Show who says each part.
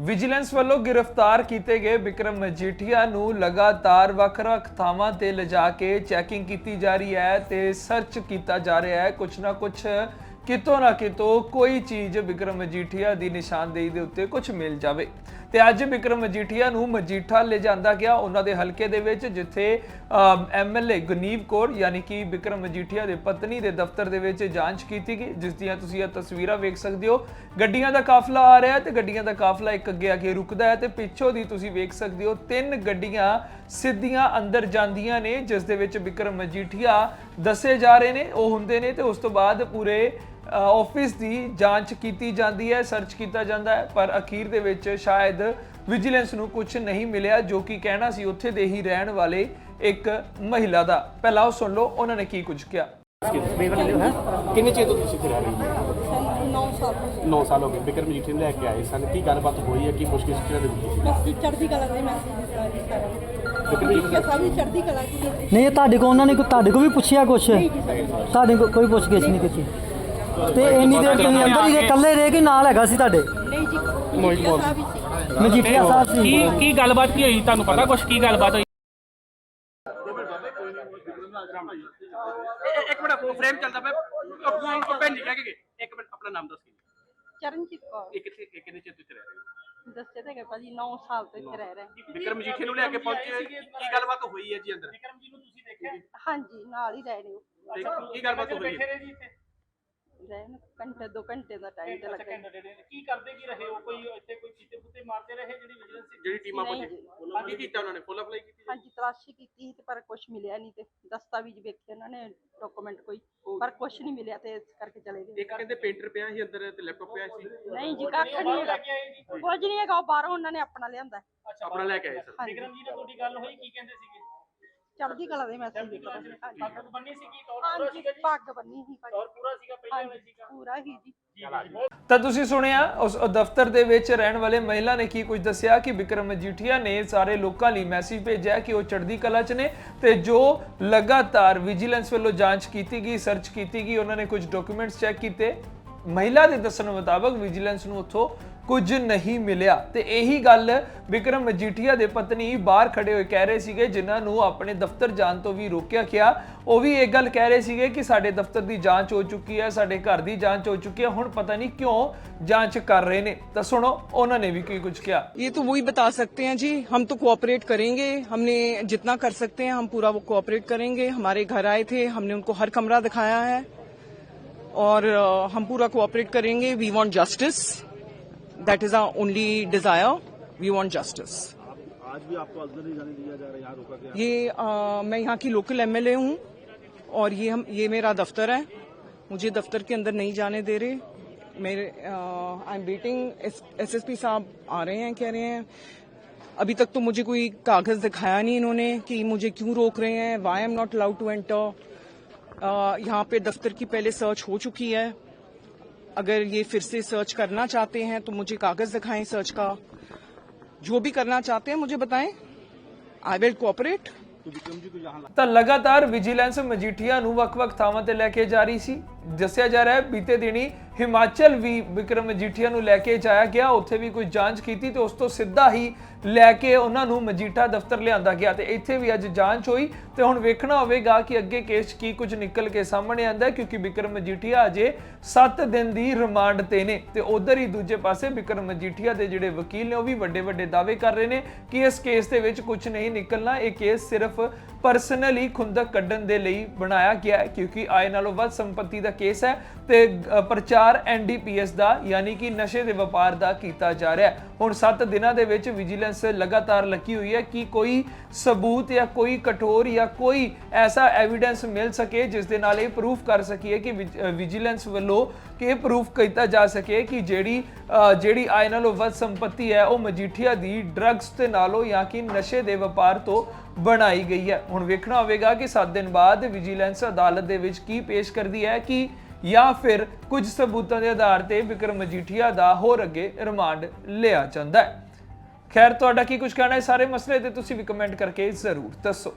Speaker 1: Vigilance ਵੱਲੋਂ ਗ੍ਰਿਫਤਾਰ ਕੀਤੇ ਗਏ ਵਿਕਰਮ ਮਜੀਠੀਆ ਨੂੰ ਲਗਾਤਾਰ ਵੱਖ-ਵੱਖ ਥਾਵਾਂ ਤੇ ਲਿਜਾ ਕੇ ਚੈਕਿੰਗ ਕੀਤੀ ਜਾ ਰਹੀ ਹੈ ਤੇ ਸਰਚ ਕੀਤਾ ਜਾ ਰਿਹਾ ਹੈ। ਕੁਛ ਨਾ ਕੁਛ ਕਿਤੋਂ ਨਾ ਕਿਤੋਂ ਕੋਈ ਚੀਜ਼ ਵਿਕਰਮ ਮਜੀਠੀਆ ਦੀ ਨਿਸ਼ਾਨਦੇਹੀ ਦੇ ਉੱਤੇ ਕੁਝ ਮਿਲ ਜਾਵੇ। ਤੇ ਅੱਜ ਵਿਕਰਮ ਮਜੀਠੀਆ ਨੂੰ ਮਜੀਠਾ ਲਿਜਾਂਦਾ ਗਿਆ ਉਹਨਾਂ ਦੇ ਹਲਕੇ ਦੇ ਵਿੱਚ, ਜਿੱਥੇ ਐਮਐਲਏ ਗਨੀਵ ਕੌਰ ਯਾਨੀ ਕਿ ਵਿਕਰਮ ਮਜੀਠੀਆ ਦੇ ਪਤਨੀ ਦੇ ਦਫ਼ਤਰ ਦੇ ਵਿੱਚ ਜਾਂਚ ਕੀਤੀ ਗਈ, ਜਿਸ ਦੀਆਂ ਤੁਸੀਂ ਇਹ ਤਸਵੀਰਾਂ ਵੇਖ ਸਕਦੇ ਹੋ। ਗੱਡੀਆਂ ਦਾ ਕਾਫਲਾ ਆ ਰਿਹਾ ਹੈ ਤੇ ਗੱਡੀਆਂ ਦਾ ਕਾਫਲਾ ਇੱਕ ਅੱਗੇ ਆ ਕੇ ਰੁਕਦਾ ਹੈ ਤੇ ਪਿੱਛੋਂ ਦੀ ਤੁਸੀਂ ਵੇਖ ਸਕਦੇ ਹੋ, ਤਿੰਨ ਗੱਡੀਆਂ ਸਿੱਧੀਆਂ ਅੰਦਰ ਜਾਂਦੀਆਂ ਨੇ, ਜਿਸ ਦੇ ਵਿੱਚ ਵਿਕਰਮ ਮਜੀਠੀਆ ਦੱਸੇ ਜਾ ਰਹੇ ਨੇ, ਉਹ ਹੁੰਦੇ ਨੇ ਤੇ ਉਸ ਤੋਂ ਬਾਅਦ ਪੂਰੇ ਆਫਿਸ ਦੀ ਜਾਂਚ ਕੀਤੀ ਜਾਂਦੀ ਹੈ ਸਰਚ ਕੀਤਾ ਜਾਂਦਾ ਹੈ ਪਰ ਅਖੀਰ ਦੇ ਵਿੱਚ ਸ਼ਾਇਦ ਵਿਜੀਲੈਂਸ ਨੂੰ ਕੁਝ ਨਹੀਂ ਮਿਲਿਆ ਜੋ ਕਿ ਕਹਿਣਾ ਸੀ ਉੱਥੇ ਦੇ ਹੀ ਰਹਿਣ ਵਾਲੇ ਇੱਕ ਮਹਿਲਾ ਦਾ। ਪਹਿਲਾਂ ਉਹ ਸੁਣ ਲਓ ਉਹਨਾਂ ਨੇ ਕੀ ਕੁਝ ਕਿਹਾ।
Speaker 2: ਕਿੰਨੇ ਚਿਰ ਤੋਂ ਤੁਸੀਂ ਇੱਥੇ ਰਹਿ ਰਹੇ ਹੋ?
Speaker 3: 9 ਸਾਲ
Speaker 2: 9 ਸਾਲ ਹੋ ਗਏ। ਬਿਕਰਮ ਮਜੀਠੀ ਨੂੰ ਲੈ ਕੇ ਆਏ ਸਨ। ਕੀ ਗੱਲਬਾਤ ਹੋਈ ਹੈ? ਕੀ ਪੁੱਛਗਿੱਛ ਕਿਹਨਾਂ ਦੇ ਵਿੱਚ
Speaker 3: ਬਸ ਚੜ੍ਹਦੀ ਕਲਾ ਦੇ ਮੈਸੇਜ ਦਿੱਤਾ ਜੀ ਸਾਰਾ। ਚੜ੍ਹਦੀ ਕਲਾ।
Speaker 4: ਨਹੀਂ ਤੁਹਾਡੇ ਕੋ ਉਹਨਾਂ ਨੇ ਕੋਈ ਤੁਹਾਡੇ ਕੋ ਵੀ ਪੁੱਛਿਆ ਕੁਛ? ਤੁਹਾਡੇ ਕੋ ਕੋਈ ਪੁੱਛ ਗਿੱਛ ਨਹੀਂ ਕੀਤੀ? ਤੇ ਇੰਨੀ ਦੇਰ ਤੁਸੀਂ ਅੰਦਰ ਹੀ ਰਹੇ, ਇਕੱਲੇ ਰਹਿ ਕੇ ਨਾਲ ਹੈਗਾ ਸੀ ਤੁਹਾਡੇ?
Speaker 3: ਨਹੀਂ ਜੀ
Speaker 2: ਮੋਹਿਤ।
Speaker 3: ਸਾਹਿਬ
Speaker 4: ਮਜੀਠੀਆ ਸਾਹਿਬ ਸੀ।
Speaker 5: ਕੀ ਕੀ ਗੱਲਬਾਤ ਕੀ ਹੋਈ? ਤੁਹਾਨੂੰ ਪਤਾ ਕੁਛ ਕੀ ਗੱਲਬਾਤ ਹੋਈ?
Speaker 2: ਇੱਕ ਮਿੰਟ ਫਰੇਮ ਚੱਲਦਾ ਪਿਆ। ਉਹ ਭੈਣ ਜੀ ਕਹਿ ਕੇ ਇੱਕ ਮਿੰਟ ਆਪਣਾ ਨਾਮ ਦੱਸ ਕੇ
Speaker 3: ਚਰਨਜੀਤ ਕੌਰ।
Speaker 2: ਇਹ ਕਿੱਥੇ ਇਹ ਕਿੰਨੇ ਚਿਰ ਤੋਂ ਰਹਿ ਰਹੇ ਹੋ?
Speaker 3: ਦੱਸੇ ਤੇ ਗਏ ਭਾਜੀ 9 ਸਾਲ ਤੋਂ ਇੱਥੇ ਰਹਿ ਰਹੇ
Speaker 2: ਬਿਕਰਮ ਮਜੀਠੀ ਨੂੰ ਲੈ ਕੇ ਪਹੁੰਚੇ ਕੀ ਗੱਲਬਾਤ ਹੋਈ ਹੈ ਜੀ ਅੰਦਰ?
Speaker 3: ਹਾਂਜੀ ਨਾਲ ਹੀ ਰਹੇ ਨੇ
Speaker 2: ਕੀ ਗੱਲਬਾਤ ਹੋਈ ਹੈ?
Speaker 3: ਰਹੇ ਨੇ ਘੰਟੇ ਦੋ ਘੰਟੇ ਦਾ ਟਾਈਮ ਤੇ ਲੱਗਾ
Speaker 5: ਕੀ ਕਰਦੇ ਕੀ ਰਹੇ? ਹੋ ਕੋਈ ਇੱਥੇ ਕੋਈ ਚੀਤੇ ਪੁੱਤੇ ਮਾਰਦੇ ਰਹੇ ਜਿਹੜੀ ਵਿਜੀਲੈਂਸ
Speaker 2: ਜਿਹੜੀ ਟੀਮਾਂ
Speaker 3: ਨਹੀਂ
Speaker 2: ਪਹੁੰਚੀ ਕੀ ਕੀਤਾ ਉਹਨਾਂ ਨੇ? ਫੁੱਲ ਅਪਲਾਈ ਕੀਤੀ
Speaker 3: ਹਾਂਜੀ ਤਲਾਸ਼ੀ ਕੀਤੀ ਸੀ ਤੇ ਪਰ ਕੁਝ ਮਿਲਿਆ ਨਹੀਂ ਤੇ ਦਸਤਾਵੇਜ਼ ਵੇਖੇ ਉਹਨਾਂ ਨੇ ਡਾਕੂਮੈਂਟ ਕੋਈ। ਪਰ ਕੁਝ ਨਹੀਂ ਮਿਲਿਆ ਤੇ ਇਸ ਕਰਕੇ ਚਲੇ ਗਏ।
Speaker 2: ਇੱਕ ਕਹਿੰਦੇ ਪੇਂਟਰ ਪਿਆ ਸੀ ਅੰਦਰ ਤੇ ਲੈਪਟਾਪ ਪਿਆ ਸੀ।
Speaker 3: ਨਹੀਂ ਜੀ ਕੱਖ ਨਹੀਂ ਹੈਗਾ। ਕੁਝ ਨਹੀਂ ਹੈਗਾ ਉਹ ਬਾਹਰੋਂ ਉਹਨਾਂ ਨੇ ਆਪਣਾ ਲਿਆਂਦਾ।
Speaker 2: ਆਪਣਾ ਲੈ ਕੇ ਆਏ ਸਰ।
Speaker 3: ਹਾਂਜੀ
Speaker 5: ਵਿਕਰਮ ਜੀ ਨਾਲ ਤੁਹਾਡੀ ਗੱਲ ਹੋਈ ਕੀ ਕਹਿੰਦੇ ਸੀਗੇ?
Speaker 3: ਚੜ੍ਹਦੀ ਕਲਾ ਦੇ ਮੈਸੇਜ ਦਿੱਤਾ
Speaker 5: ਪੱਗ ਬੰਨੀ ਸੀਗੀ ਟੌਰ ਪੂਰਾ
Speaker 3: ਹਾਂਜੀ
Speaker 5: ਸੀਗਾ ਜੀ?
Speaker 3: ਪੱਗ ਬੰਨੀ ਸੀ ਭਾਜੀ।
Speaker 5: ਟੌਰ ਪੂਰਾ ਸੀਗਾ ਪਹਿਲਾਂ ਵਾਲਾ
Speaker 3: ਹਾਂਜੀ
Speaker 5: ਸੀਗਾ।
Speaker 3: ਪੂਰਾ ਹੀ ਜੀ।
Speaker 1: ਤਾਂ ਤੁਸੀਂ ਸੁਣਿਆ ਉਸ ਦਫ਼ਤਰ ਦੇ ਵਿੱਚ ਰਹਿਣ ਵਾਲੇ ਮਹਿਲਾ ਨੇ ਕੀ ਕੁਝ ਦੱਸਿਆ ਕਿ ਵਿਕਰਮ ਮਜੀਠੀਆ ਨੇ ਸਾਰੇ ਲੋਕਾਂ ਲਈ ਮੈਸੇਜ ਭੇਜਿਆ ਕਿ ਉਹ ਚੜ੍ਹਦੀ ਕਲਾ 'ਚ ਨੇ ਤੇ ਜੋ ਲਗਾਤਾਰ ਵਿਜੀਲੈਂਸ ਵੱਲੋਂ ਜਾਂਚ ਕੀਤੀ ਗਈ ਸਰਚ ਕੀਤੀ ਗਈ ਉਹਨਾਂ ਨੇ ਕੁਝ ਡਾਕੂਮੈਂਟਸ ਚੈੱਕ ਕੀਤੇ। ਮਹਿਲਾ ਦੇ ਦੱਸਣ ਮੁਤਾਬਕ ਵਿਜੀਲੈਂਸ ਨੂੰ ਉੱਥੋਂ ਕੁਝ ਨਹੀਂ ਮਿਲਿਆ ਤੇ ਇਹੀ ਗੱਲ ਵਿਕਰਮ ਮਜੀਠੀਆ ਦੇ ਪਤਨੀ ਬਾਹਰ ਖੜੇ ਹੋਏ ਕਹਿ ਰਹੇ ਸੀਗੇ ਜਿਨ੍ਹਾਂ ਨੂੰ ਆਪਣੇ ਦਫ਼ਤਰ ਜਾਣ ਤੋਂ ਵੀ ਰੋਕਿਆ ਗਿਆ ਉਹ ਵੀ ਇਹ ਗੱਲ ਕਹਿ ਰਹੇ ਸੀਗੇ ਕਿ ਸਾਡੇ ਦਫ਼ਤਰ ਦੀ ਜਾਂਚ ਹੋ ਚੁੱਕੀ ਹੈ ਸਾਡੇ ਘਰ ਦੀ ਜਾਂਚ ਹੋ ਚੁੱਕੀ ਹੈ ਹੁਣ ਪਤਾ ਨਹੀਂ ਕਿਉਂ ਜਾਂਚ ਕਰ ਰਹੇ ਨੇ ਤਾਂ ਸੁਣੋ ਉਹਨਾਂ ਨੇ ਵੀ ਕੀ ਕੁਝ ਕਿਹਾ
Speaker 6: ये तो वही बता सकते हैं जी हम तो कोऑपरेट करेंगे हमने जितना कर सकते हैं हम पूरा वो कोऑपरेट करेंगे हमारे घर आए थे हमने उनको हर कमरा दिखाया है और अ, हम पूरा कोऑपरेट करेंगे we want justice that is our only desire we want justice
Speaker 7: आज भी आपको अंदर नहीं जाने दिया जा रहा है यहाँ रोका गया।
Speaker 6: ये अ, मैं यहाँ की लोकल एमएलए हूँ और ये हम ये मेरा दफ्तर है। मुझे दफ्तर के अंदर नहीं जाने दे रहे। मेरे आई एम वेटिंग एसएसपी साहब आ रहे हैं कह रहे हैं अभी तक तो मुझे कोई कागज़ दिखाया नहीं इन्होंने कि मुझे क्यों रोक रहे हैं। Why am not allowed to enter यहाँ पे दफ्तर की पहले सर्च हो चुकी है। अगर ये फिर से सर्च करना चाहते हैं तो मुझे कागज दिखाएं सर्च का जो भी करना चाहते हैं मुझे बताएं आई विल कोऑपरेट
Speaker 1: ਤਾਂ ਲਗਾਤਾਰ ਵਿਜੀਲੈਂਸ ਮਜੀਠੀਆ ਨੂੰ ਵੱਖ-ਵੱਖ ਥਾਵਾਂ ਤੇ ਲੈ ਕੇ ਜਾ ਰਹੀ ਸੀ ਦੱਸਿਆ ਜਾ ਰਿਹਾ ਹੈ ਬੀਤੇ ਦਿਨੀ ਹਿਮਾਚਲ ਵੀ ਵਿਕਰਮ ਮਜੀਠੀਆ ਨੂੰ ਲੈ ਕੇ ਜਾਇਆ ਗਿਆ। ਉੱਥੇ ਵੀ ਕੋਈ ਜਾਂਚ ਕੀਤੀ ਤੇ ਉਸ ਤੋਂ ਸਿੱਧਾ ਹੀ ਲੈ ਕੇ ਉਹਨਾਂ ਨੂੰ ਮਜੀਠਾ ਦਫ਼ਤਰ ਲਿਆਂਦਾ ਗਿਆ ਤੇ ਇੱਥੇ ਵੀ ਅੱਜ ਜਾਂਚ ਹੋਈ ਤੇ ਹੁਣ ਵੇਖਣਾ ਹੋਵੇਗਾ ਕਿ ਅੱਗੇ ਕੇਸ ਕੀ ਕੁਝ ਨਿਕਲ ਕੇ ਸਾਹਮਣੇ ਆਂਦਾ ਕਿਉਂਕਿ ਵਿਕਰਮ ਮਜੀਠੀਆ ਅਜੇ 7 ਦਿਨ ਦੀ ਰਿਮਾਂਡ ਤੇ ਨੇ ਤੇ ਉਧਰ ਹੀ ਦੂਜੇ ਪਾਸੇ ਵਿਕਰਮ ਮਜੀਠੀਆ ਦੇ ਜਿਹੜੇ ਵਕੀਲ ਨੇ ਉਹ ਵੀ ਵੱਡੇ ਵੱਡੇ ਦਾਅਵੇ ਕਰ ਰਹੇ ਨੇ ਕਿ ਇਸ ਕੇਸ ਦੇ ਵਿੱਚ ਕੁਝ ਨਹੀਂ ਨਿਕਲਣਾ। ਇਹ ਕੇਸ ਸਿਰਫ ਪਰਸਨਲੀ ਖੁੰਦਕ ਕੱਢਣ ਦੇ ਲਈ ਬਣਾਇਆ ਗਿਆ ਹੈ ਕਿਉਂਕਿ ਆਏ ਨਾਲੋਂ ਵੱਧ ਸੰਪਤੀ ਦਾ ਕੇਸ ਹੈ ਤੇ ਅ, ਪ੍ਰਚਾਰ ਐਨਡੀਪੀਐਸ ਦਾ ਯਾਨੀ ਕਿ ਨਸ਼ੇ ਦੇ ਵਪਾਰ ਦਾ ਕੀਤਾ ਜਾ ਰਿਹਾ ਹੈ। ਹੁਣ 7 ਦਿਨਾਂ ਦੇ ਵਿੱਚ ਵਿਜੀਲੈਂਸ ਲਗਾਤਾਰ ਲੱਗੀ ਹੋਈ ਹੈ ਕਿ ਕੋਈ ਸਬੂਤ ਜਾਂ ਕੋਈ ਕਠੋਰ ਜਾਂ ਕੋਈ ਐਸਾ ਐਵੀਡੈਂਸ ਮਿਲ ਸਕੇ ਜਿਸ ਦੇ ਨਾਲ ਇਹ ਪ੍ਰੂਫ ਕਰ ਸਕੀਏ ਕਿ ਵਿਜ- ਵਿਜੀਲੈਂਸ ਵੱਲੋਂ ਕਿ ਇਹ ਪ੍ਰੂਫ ਕੀਤਾ ਜਾ ਸਕੇ ਕਿ ਜਿਹੜੀ ਜਿਹੜੀ ਆਏ ਨਾਲੋਂ ਵੱਧ ਸੰਪਤੀ ਹੈ ਉਹ ਮਜੀਠੀਆ ਦੀ ਡਰੱਗਸ ਤੇ ਨਾਲੋਂ ਜਾਂ ਕਿ ਨਸ਼ੇ ਦੇ ਵਪਾਰ ਤੋਂ ਬਣਾਈ ਗਈ ਹੈ। ਹੁਣ ਵੇਖਣਾ ਹੋਵੇਗਾ ਕਿ 7 ਦਿਨ ਬਾਅਦ ਵਿਜੀਲੈਂਸ ਅਦਾਲਤ ਦੇ ਵਿੱਚ ਕੀ ਪੇਸ਼ ਕਰਦੀ ਹੈ, ਕਿ ਜਾਂ ਫਿਰ ਕੁਝ ਸਬੂਤਾਂ ਦੇ ਆਧਾਰ ਤੇ ਵਿਕਰਮ ਮਜੀਠੀਆ ਦਾ ਹੋਰ ਅੱਗੇ ਰਿਮਾਂਡ ਲਿਆ ਜਾਂਦਾ ਹੈ। ਖੈਰ, ਤੁਹਾਡਾ ਕੀ ਕੁਝ ਕਹਿਣਾ ਹੈ? ਸਾਰੇ ਮਸਲੇ ਤੇ ਤੁਸੀਂ ਵੀ ਕਮੈਂਟ ਕਰਕੇ ਜ਼ਰੂਰ ਦੱਸੋ।